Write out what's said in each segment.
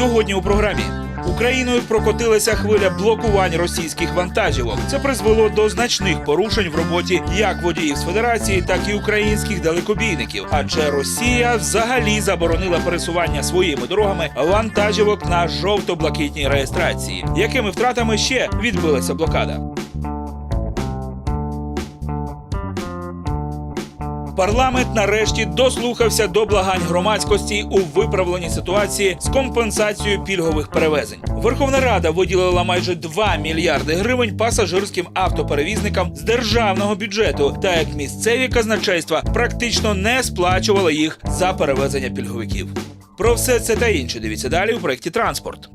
Сьогодні у програмі Україною прокотилася хвиля блокувань російських вантажівок. Це призвело до значних порушень в роботі як водіїв з федерації, так і українських далекобійників. Адже Росія взагалі заборонила пересування своїми дорогами вантажівок на жовто-блакитній реєстрації. Якими втратами ще відбилася блокада? Парламент нарешті дослухався до благань громадськості у виправленні ситуації з компенсацією пільгових перевезень. Верховна Рада виділила майже 2 мільярди гривень пасажирським автоперевізникам з державного бюджету, та як місцеві казначейства практично не сплачували їх за перевезення пільговиків. Про все це та інше дивіться далі у проєкті Транспорт.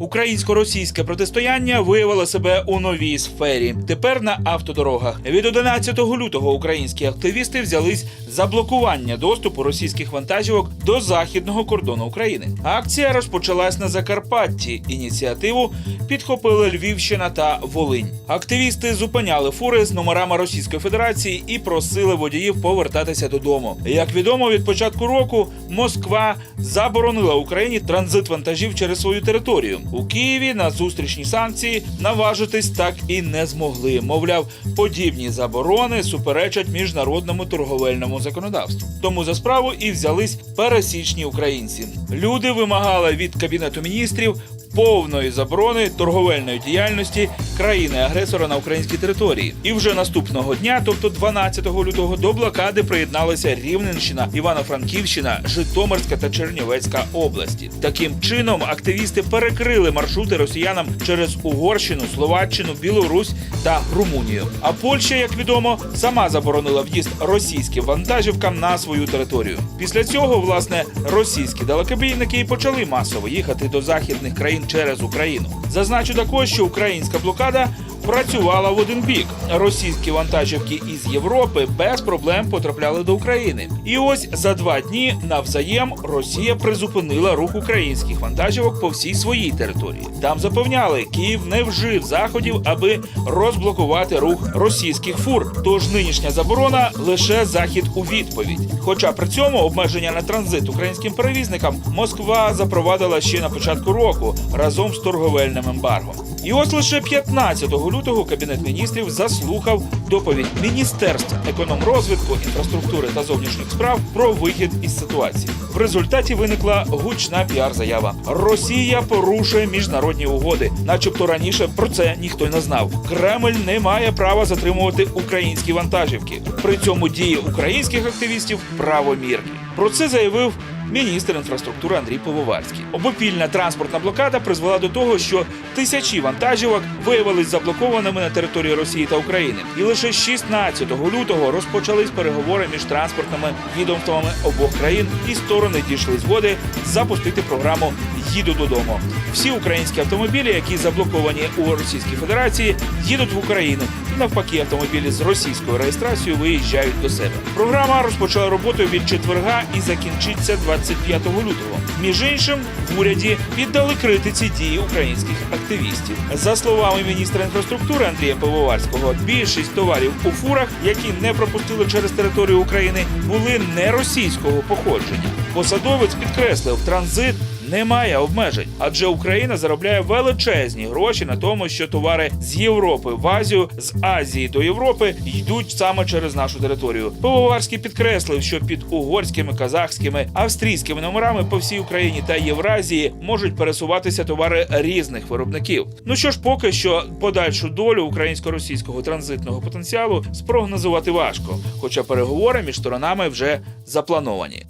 Українсько-російське протистояння виявило себе у новій сфері. Тепер на автодорогах від 11 лютого українські активісти взялись за блокування доступу російських вантажівок до західного кордону України. Акція розпочалась на Закарпатті. Ініціативу підхопили Львівщина та Волинь. Активісти зупиняли фури з номерами Російської Федерації і просили водіїв повертатися додому. Як відомо, від початку року Москва заборонила Україні транзит вантажів через свою територію. У Києві на зустрічні санкції наважитись так і не змогли. Мовляв, подібні заборони суперечать міжнародному торговельному законодавству. Тому за справу і взялись пересічні українці. Люди вимагали від кабінету міністрів повної заборони торговельної діяльності країни-агресора на українській території. І вже наступного дня, тобто 12 лютого, до блокади приєдналися Рівненщина, Івано-Франківщина, Житомирська та Чернівецька області. Таким чином активісти перекрили маршрути росіянам через Угорщину, Словаччину, Білорусь та Румунію. А Польща, як відомо, сама заборонила в'їзд російським вантажівкам на свою територію. Після цього, власне, російські далекобійники і почали масово їхати до західних країн через Україну. Зазначу також, що українська блокада працювала в один бік. Російські вантажівки із Європи без проблем потрапляли до України. І ось за два дні навзаєм Росія призупинила рух українських вантажівок по всій своїй території. Там запевняли, Київ не вжив заходів, аби розблокувати рух російських фур. Тож нинішня заборона лише захід у відповідь. Хоча при цьому обмеження на транзит українським перевізникам Москва запровадила ще на початку року разом з торговельним ембаргом. І ось лише 15 лютого кабінет міністрів заслухав доповідь міністерств економрозвитку, інфраструктури та зовнішніх справ про вихід із ситуації. В результаті виникла гучна піар-заява. Росія порушує міжнародні угоди, начебто раніше про це ніхто й не знав. Кремль не має права затримувати українські вантажівки. При цьому дії українських активістів правомірні. Про це заявив міністр інфраструктури Андрій Пивоварський. Обопільна транспортна блокада призвела до того, що тисячі вантажівок виявились заблокованими на території Росії та України. І лише 16 лютого розпочались переговори між транспортними відомствами обох країн, і сторони дійшли згоди запустити програму Їду додому. Всі українські автомобілі, які заблоковані у Російській Федерації, їдуть в Україну. Навпаки, автомобілі з російською реєстрацією виїжджають до себе. Програма розпочала роботу від четверга і закінчиться 25 лютого. Між іншим, в уряді віддали критиці дії українських активістів. За словами міністра інфраструктури Андрія Пивоварського, більшість товарів у фурах, які не пропустили через територію України, були не російського походження. Посадовець підкреслив, транзит немає обмежень, адже Україна заробляє величезні гроші на тому, що товари з Європи в Азію, з Азії до Європи йдуть саме через нашу територію. Пивоварський підкреслив, що під угорськими, казахськими, австрійськими номерами по всій Україні та Євразії можуть пересуватися товари різних виробників. Ну що ж, поки що подальшу долю українсько-російського транзитного потенціалу спрогнозувати важко, хоча переговори між сторонами вже заплановані.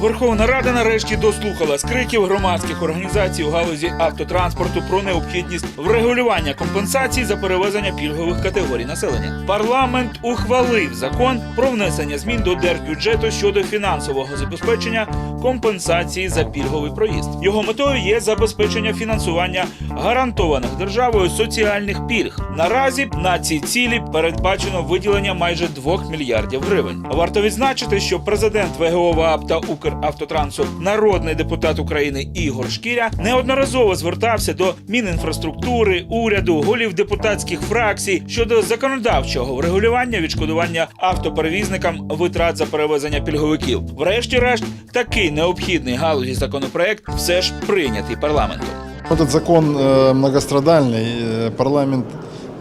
Верховна Рада нарешті дослухала скриків громадських організацій у галузі автотранспорту про необхідність врегулювання компенсацій за перевезення пільгових категорій населення. Парламент ухвалив закон про внесення змін до держбюджету щодо фінансового забезпечення компенсації за пільговий проїзд. Його метою є забезпечення фінансування гарантованих державою соціальних пільг. Наразі на ці цілі передбачено виділення майже 2 мільярдів гривень. Варто відзначити, що президент ВГО ВААП та Укравтотрансу народний депутат України Ігор Шкіря неодноразово звертався до Мінінфраструктури, уряду, голів депутатських фракцій щодо законодавчого врегулювання відшкодування автоперевізникам витрат за перевезення пільговиків. Врешті-решт, такий необхідний галузі законопроект все ж прийнятий парламентом. Этот закон э, многострадальный. э, Парламент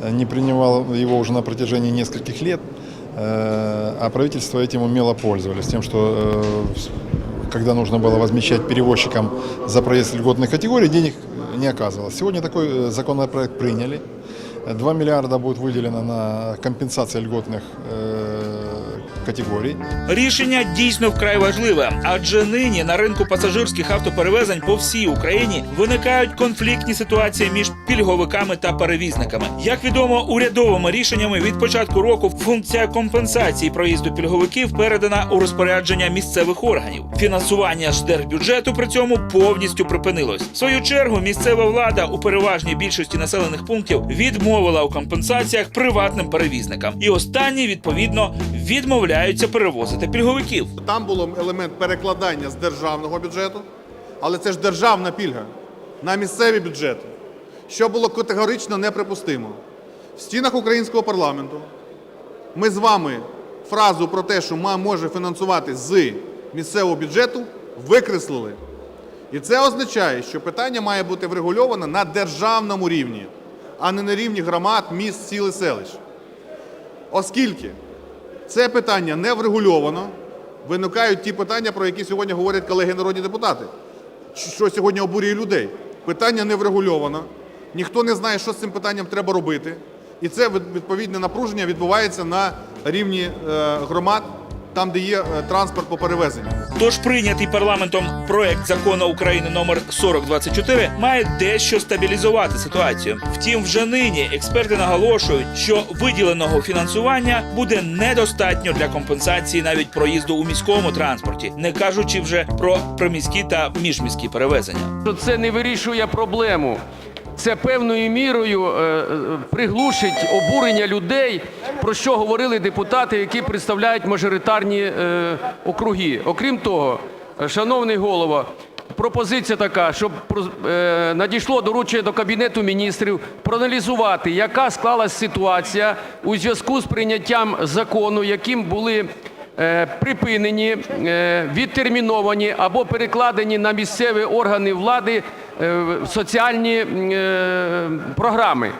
э, не принимал его уже на протяжении нескольких лет, э, а правительство этим умело пользовались. Тем, что э, с- когда нужно было возмещать перевозчикам за проезд льготных категорий, денег не оказывалось. Сегодня такой э, законопроект приняли. 2 миллиарда будет выделено на компенсации льготных категорий. Рішення дійсно вкрай важливе, адже нині на ринку пасажирських автоперевезень по всій Україні виникають конфліктні ситуації між пільговиками та перевізниками. Як відомо, урядовими рішеннями від початку року функція компенсації проїзду пільговиків передана у розпорядження місцевих органів. Фінансування ж держбюджету при цьому повністю припинилось. В свою чергу місцева влада у переважній більшості населених пунктів відмовила у компенсаціях приватним перевізникам, і останні відповідно відмовляються перевозити пільговиків. Там було елемент перекладання з державного бюджету, але це ж державна пільга на місцеві бюджети, що було категорично неприпустимо. В стінах українського парламенту ми з вами фразу про те, що ма може фінансувати з місцевого бюджету, викреслили. І це означає, що питання має бути врегульоване на державному рівні, а не на рівні громад, міст, сіл і селищ. Оскільки це питання не врегульовано, виникають ті питання, про які сьогодні говорять колеги народні депутати. Що сьогодні обурює людей. Питання не врегульовано, ніхто не знає, що з цим питанням треба робити. І це відповідне напруження відбувається на рівні е, громад, там, де є е, транспорт по перевезенню. Тож прийнятий парламентом проект закону України номер 4024 має дещо стабілізувати ситуацію. Втім, вже нині експерти наголошують, що виділеного фінансування буде недостатньо для компенсації навіть проїзду у міському транспорті, не кажучи вже про приміські та міжміські перевезення. це не вирішує проблему. Це певною мірою е, е, приглушить обурення людей, про що говорили депутати, які представляють мажоритарні е, округи. Окрім того, шановний голова, пропозиція така, щоб надійшло доручення до Кабінету міністрів проаналізувати, яка склалась ситуація у зв'язку з прийняттям закону, яким були припинені, відтерміновані або перекладені на місцеві органи влади соціальні е, програми.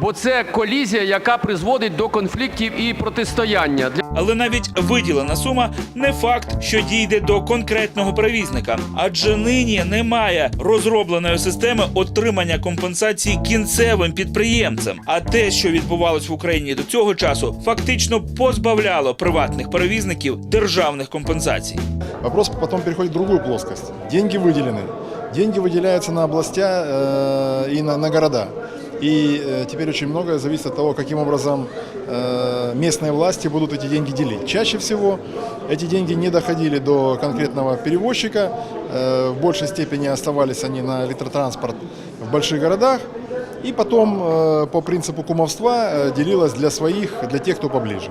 Бо це колізія, яка призводить до конфліктів і протистояння. Для- Але навіть виділена сума не факт, що дійде до конкретного перевізника, адже нині немає розробленої системи отримання компенсації кінцевим підприємцям. А те, що відбувалось в Україні до цього часу, фактично позбавляло приватних перевізників державних компенсацій. Вопрос потом переходит в другую плоскость. Деньги выделены. Деньги выделяются на областя э, и на, на города. И э, теперь очень многое зависит от того, каким образом э, местные власти будут эти деньги делить. Чаще всего эти деньги не доходили до конкретного перевозчика. В большей степени оставались они на электротранспорт в больших городах. И потом по принципу кумовства делилось для своих, для тех, кто поближе.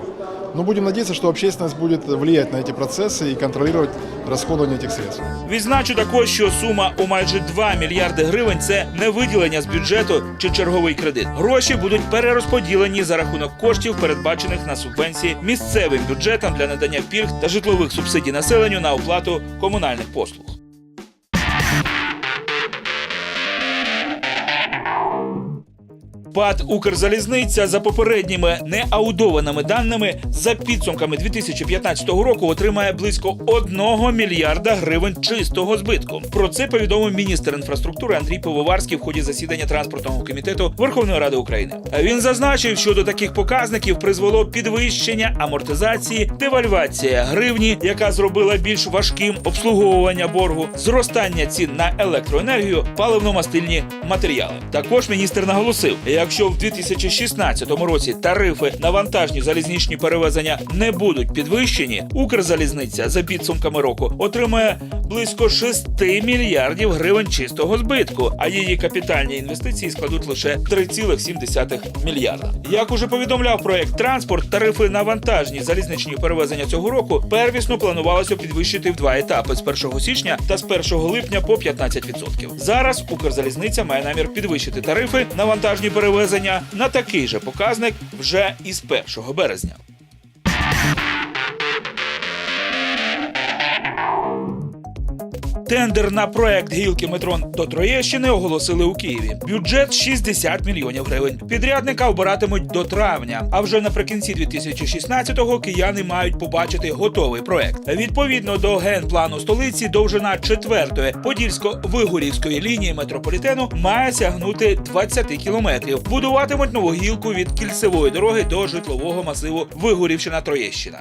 Но будем надеяться, что общественность будет влиять на эти процессы и контролировать расходование этих средств. Відзначу також, що сума у майже 2 мільярди гривень це не виділення з бюджету чи черговий кредит. Гроші будуть перерозподілені за рахунок коштів, передбачених на субвенції місцевим бюджетам для надання пільг та житлових субсидій населенню на оплату комунальних послуг. ПАД Укрзалізниця за попередніми неаудованими даними за підсумками 2015 року отримає близько 1 мільярда гривень чистого збитку. Про це повідомив міністр інфраструктури Андрій Пивоварський в ході засідання транспортного комітету Верховної Ради України. Він зазначив, що до таких показників призвело підвищення амортизації, девальвація гривні, яка зробила більш важким обслуговування боргу, зростання цін на електроенергію, паливно-мастильні матеріали. Також міністр наголосив, якщо в 2016 році тарифи на вантажні залізничні перевезення не будуть підвищені, Укрзалізниця за підсумками року отримає близько 6 мільярдів гривень чистого збитку, а її капітальні інвестиції складуть лише 3,7 мільярда. Як уже повідомляв проект транспорт, тарифи на вантажні залізничні перевезення цього року первісно планувалося підвищити в два етапи з 1 січня та з 1 липня по 15%. Зараз Укрзалізниця має намір підвищити тарифи на вантажні перевезення на такий же показник вже із 1 березня. Тендер на проект гілки метро до Троєщини оголосили у Києві. Бюджет 60 мільйонів гривень. Підрядника обиратимуть до травня. А вже наприкінці 2016-го кияни мають побачити готовий проект. Відповідно до генплану столиці, довжина четвертої подільсько-вигурівської лінії метрополітену має сягнути 20 кілометрів. Будуватимуть нову гілку від кільцевої дороги до житлового масиву Вигурівщина Троєщина.